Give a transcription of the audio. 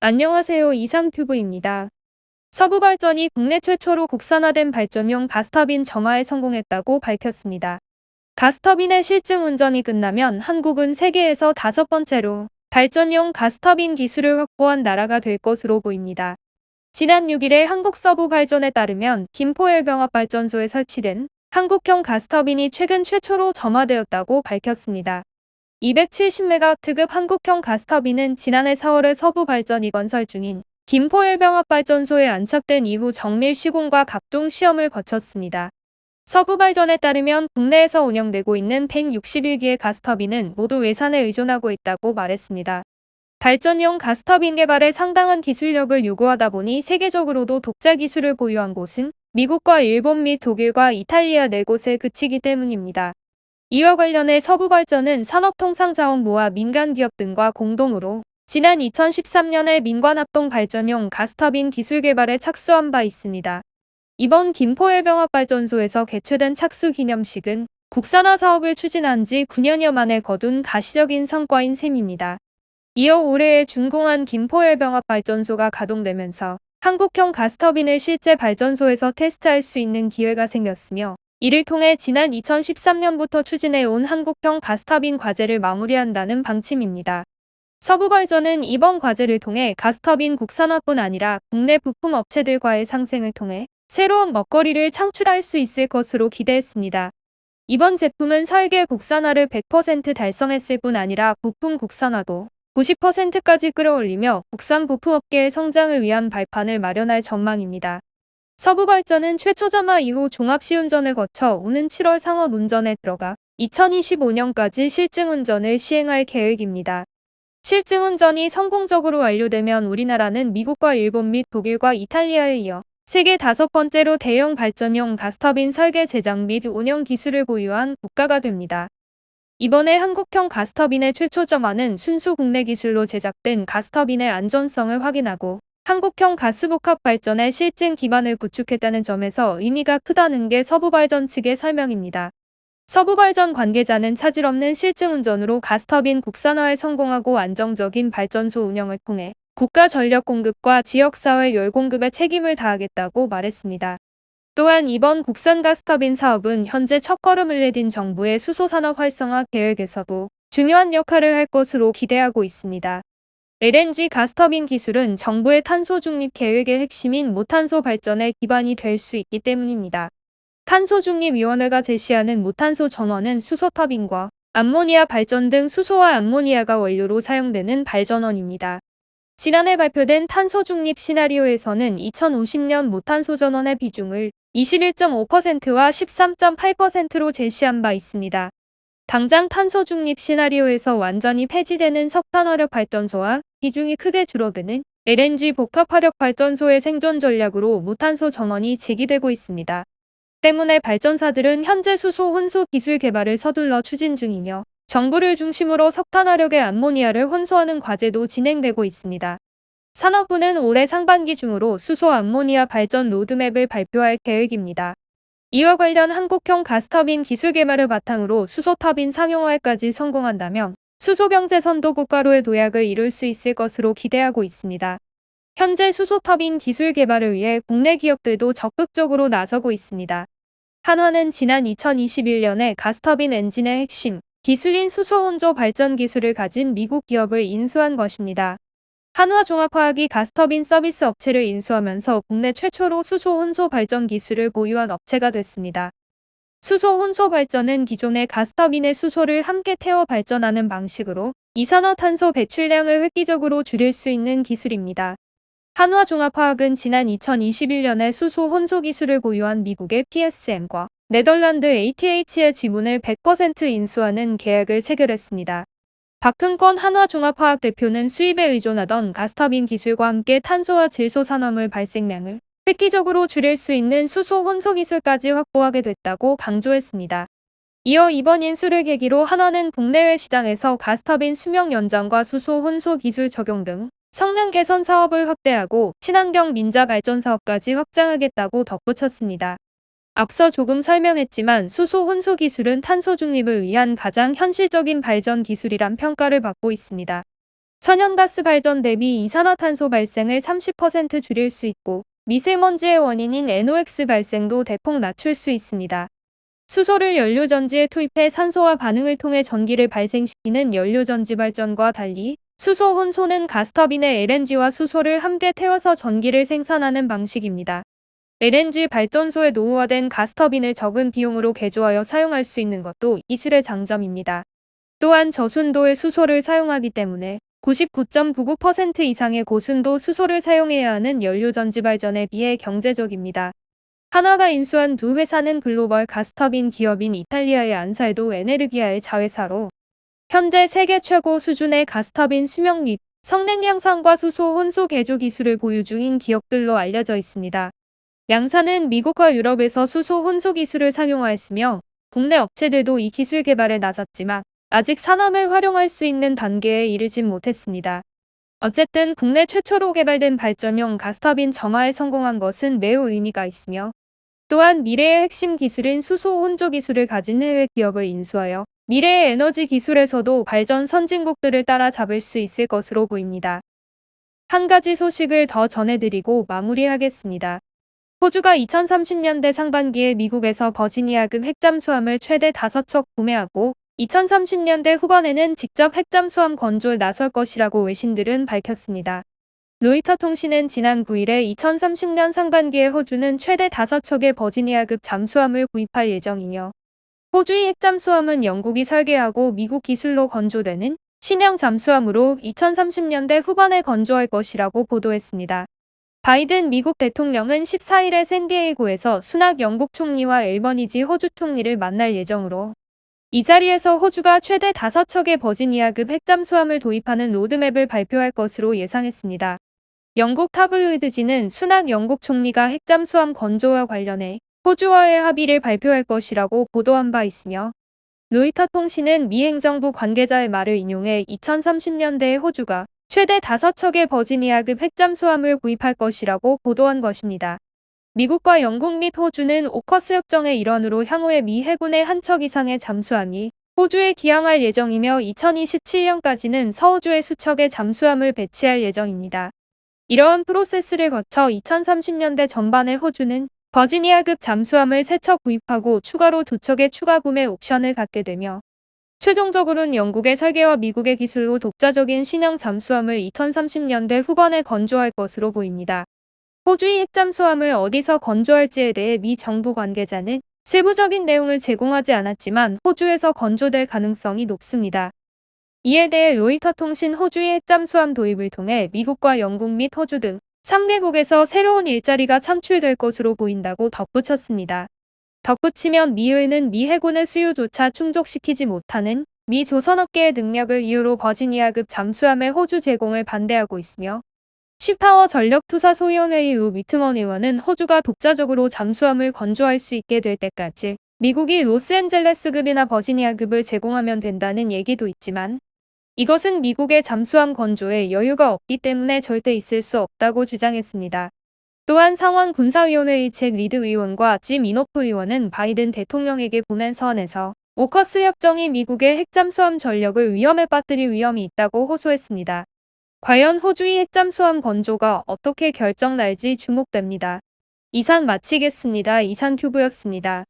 안녕하세요. 이상튜브입니다. 서부발전이 국내 최초로 국산화된 발전용 가스터빈 정화에 성공했다고 밝혔습니다. 가스터빈의 실증 운전이 끝나면 한국은 세계에서 다섯 번째로 발전용 가스터빈 기술을 확보한 나라가 될 것으로 보입니다. 지난 6일에 한국 서부발전에 따르면 김포열병합발전소에 설치된 한국형 가스터빈이 최근 최초로 점화되었다고 밝혔습니다. 270메가와트급 한국형 가스터빈은 지난해 4월에 서부발전이 건설 중인 김포열병합발전소에 안착된 이후 정밀 시공과 각종 시험을 거쳤습니다. 서부발전에 따르면 국내에서 운영되고 있는 161기의 가스터빈은 모두 외산에 의존하고 있다고 말했습니다. 발전용 가스터빈 개발에 상당한 기술력을 요구하다 보니 세계적으로도 독자 기술을 보유한 곳은 미국과 일본 및 독일과 이탈리아 네 곳에 그치기 때문입니다. 이와 관련해 서부발전은 산업통상자원부와 민간기업 등과 공동으로 지난 2013년에 민관합동 발전용 가스터빈 기술 개발에 착수한 바 있습니다. 이번 김포해병합발전소에서 개최된 착수 기념식은 국산화 사업을 추진한 지 9년여 만에 거둔 가시적인 성과인 셈입니다. 이어 올해에 준공한 김포해병합발전소가 가동되면서 한국형 가스터빈을 실제 발전소에서 테스트할 수 있는 기회가 생겼으며 이를 통해 지난 2013년부터 추진해온 한국형 가스터빈 과제를 마무리한다는 방침입니다. 서부발전은 이번 과제를 통해 가스터빈 국산화뿐 아니라 국내 부품 업체들과의 상생을 통해 새로운 먹거리를 창출할 수 있을 것으로 기대했습니다. 이번 제품은 설계 국산화를 100% 달성했을 뿐 아니라 부품 국산화도 90%까지 끌어올리며 국산 부품업계의 성장을 위한 발판을 마련할 전망입니다. 서부발전은 최초 점화 이후 종합시운전을 거쳐 오는 7월 상업 운전에 들어가 2025년까지 실증운전을 시행할 계획입니다. 실증운전이 성공적으로 완료되면 우리나라는 미국과 일본 및 독일과 이탈리아에 이어 세계 다섯 번째로 대형 발전용 가스터빈 설계 제작 및 운영 기술을 보유한 국가가 됩니다. 이번에 한국형 가스터빈의 최초 점화는 순수 국내 기술로 제작된 가스터빈의 안전성을 확인하고 한국형 가스복합 발전의 실증 기반을 구축했다는 점에서 의미가 크다는 게 서부발전 측의 설명입니다. 서부발전 관계자는 차질 없는 실증 운전으로 가스터빈 국산화에 성공하고 안정적인 발전소 운영을 통해 국가 전력 공급과 지역사회 열 공급에 책임을 다하겠다고 말했습니다. 또한 이번 국산 가스터빈 사업은 현재 첫걸음을 내딘 정부의 수소산업 활성화 계획에서도 중요한 역할을 할 것으로 기대하고 있습니다. LNG 가스터빈 기술은 정부의 탄소 중립 계획의 핵심인 무탄소 발전의 기반이 될 수 있기 때문입니다. 탄소중립위원회가 제시하는 무탄소 전원은 수소터빈과 암모니아 발전 등 수소와 암모니아가 원료로 사용되는 발전원입니다. 지난해 발표된 탄소중립 시나리오에서는 2050년 무탄소 전원의 비중을 21.5%와 13.8%로 제시한 바 있습니다. 당장 탄소 중립 시나리오에서 완전히 폐지되는 석탄화력 발전소와 비중이 크게 줄어드는 LNG 복합화력 발전소의 생존 전략으로 무탄소 전원이 제기되고 있습니다. 때문에 발전사들은 현재 수소 혼소 기술 개발을 서둘러 추진 중이며 정부를 중심으로 석탄화력의 암모니아를 혼소하는 과제도 진행되고 있습니다. 산업부는 올해 상반기 중으로 수소 암모니아 발전 로드맵을 발표할 계획입니다. 이와 관련 한국형 가스터빈 기술 개발을 바탕으로 수소 터빈 상용화에까지 성공한다면 수소경제 선도 국가로의 도약을 이룰 수 있을 것으로 기대하고 있습니다. 현재 수소터빈 기술 개발을 위해 국내 기업들도 적극적으로 나서고 있습니다. 한화는 지난 2021년에 가스터빈 엔진의 핵심 기술인 수소혼조 발전 기술을 가진 미국 기업을 인수한 것입니다. 한화종합화학이 가스터빈 서비스 업체를 인수하면서 국내 최초로 수소 혼소 발전 기술을 보유한 업체가 됐습니다. 수소 혼소 발전은 기존의 가스터빈의 수소를 함께 태워 발전하는 방식으로 이산화탄소 배출량을 획기적으로 줄일 수 있는 기술입니다. 한화종합화학은 지난 2021년에 수소 혼소 기술을 보유한 미국의 PSM과 네덜란드 ATH의 지분을 100% 인수하는 계약을 체결했습니다. 박흥권 한화종합화학 대표는 수입에 의존하던 가스터빈 기술과 함께 탄소와 질소 산화물 발생량을 획기적으로 줄일 수 있는 수소 혼소 기술까지 확보하게 됐다고 강조했습니다. 이어 이번 인수를 계기로 한화는 국내외 시장에서 가스터빈 수명 연장과 수소 혼소 기술 적용 등 성능 개선 사업을 확대하고 친환경 민자 발전 사업까지 확장하겠다고 덧붙였습니다. 앞서 조금 설명했지만 수소 혼소 기술은 탄소 중립을 위한 가장 현실적인 발전 기술이란 평가를 받고 있습니다. 천연가스 발전 대비 이산화탄소 발생을 30% 줄일 수 있고 미세먼지의 원인인 NOx 발생도 대폭 낮출 수 있습니다. 수소를 연료전지에 투입해 산소와 반응을 통해 전기를 발생시키는 연료전지 발전과 달리 수소 혼소는 가스터빈에 LNG와 수소를 함께 태워서 전기를 생산하는 방식입니다. LNG 발전소에 노후화된 가스터빈을 적은 비용으로 개조하여 사용할 수 있는 것도 이슬의 장점입니다. 또한 저순도의 수소를 사용하기 때문에 99.99% 이상의 고순도 수소를 사용해야 하는 연료 전지 발전에 비해 경제적입니다. 한화가 인수한 두 회사는 글로벌 가스터빈 기업인 이탈리아의 안살도 에네르기아의 자회사로 현재 세계 최고 수준의 가스터빈 수명 및 성능 향상과 수소 혼소 개조 기술을 보유 중인 기업들로 알려져 있습니다. 양사는 미국과 유럽에서 수소 혼소 기술을 상용화했으며 국내 업체들도 이 기술 개발에 나섰지만 아직 산업을 활용할 수 있는 단계에 이르진 못했습니다. 어쨌든 국내 최초로 개발된 발전용 가스터빈 정화에 성공한 것은 매우 의미가 있으며 또한 미래의 핵심 기술인 수소 혼조 기술을 가진 해외 기업을 인수하여 미래의 에너지 기술에서도 발전 선진국들을 따라잡을 수 있을 것으로 보입니다. 한 가지 소식을 더 전해드리고 마무리하겠습니다. 호주가 2030년대 상반기에 미국에서 버지니아급 핵잠수함을 최대 5척 구매하고 2030년대 후반에는 직접 핵잠수함 건조에 나설 것이라고 외신들은 밝혔습니다. 로이터 통신은 지난 9일에 2030년 상반기에 호주는 최대 5척의 버지니아급 잠수함을 구입할 예정이며 호주의 핵잠수함은 영국이 설계하고 미국 기술로 건조되는 신형 잠수함으로 2030년대 후반에 건조할 것이라고 보도했습니다. 바이든 미국 대통령은 14일에 샌디에이고에서 순학 영국 총리와 앨버니지 호주 총리를 만날 예정으로 이 자리에서 호주가 최대 5척의 버지니아급 핵잠수함을 도입하는 로드맵을 발표할 것으로 예상했습니다. 영국 타블로이드지는 순학 영국 총리가 핵잠수함 건조와 관련해 호주와의 합의를 발표할 것이라고 보도한 바 있으며 로이터 통신은 미 행정부 관계자의 말을 인용해 2030년대에 호주가 최대 5척의 버지니아급 핵잠수함을 구입할 것이라고 보도한 것입니다. 미국과 영국 및 호주는 오커스 협정의 일원으로 향후에 미 해군의 한 척 이상의 잠수함이 호주에 기항할 예정이며 2027년까지는 서호주에 수척의 잠수함을 배치할 예정입니다. 이러한 프로세스를 거쳐 2030년대 전반에 호주는 버지니아급 잠수함을 3척 구입하고 추가로 2척의 추가 구매 옵션을 갖게 되며 최종적으로는 영국의 설계와 미국의 기술로 독자적인 신형 잠수함을 2030년대 후반에 건조할 것으로 보입니다. 호주의 핵잠수함을 어디서 건조할지에 대해 미 정부 관계자는 세부적인 내용을 제공하지 않았지만 호주에서 건조될 가능성이 높습니다. 이에 대해 로이터 통신 호주의 핵잠수함 도입을 통해 미국과 영국 및 호주 등 3개국에서 새로운 일자리가 창출될 것으로 보인다고 덧붙였습니다. 덧붙이면 미의는 미 해군의 수요조차 충족시키지 못하는 미 조선업계의 능력을 이유로 버지니아급 잠수함의 호주 제공을 반대하고 있으며 시파워 전력투자소위원회의 루 위트먼 의원은 호주가 독자적으로 잠수함을 건조할 수 있게 될 때까지 미국이 로스앤젤레스급이나 버지니아급을 제공하면 된다는 얘기도 있지만 이것은 미국의 잠수함 건조에 여유가 없기 때문에 절대 있을 수 없다고 주장했습니다. 또한 상원 군사위원회의 잭 리드 의원과 짐 이노프 의원은 바이든 대통령에게 보낸 서한에서 오커스 협정이 미국의 핵잠수함 전력을 위험에 빠뜨릴 위험이 있다고 호소했습니다. 과연 호주의 핵잠수함 건조가 어떻게 결정 날지 주목됩니다. 이상 마치겠습니다. 이상 큐브였습니다.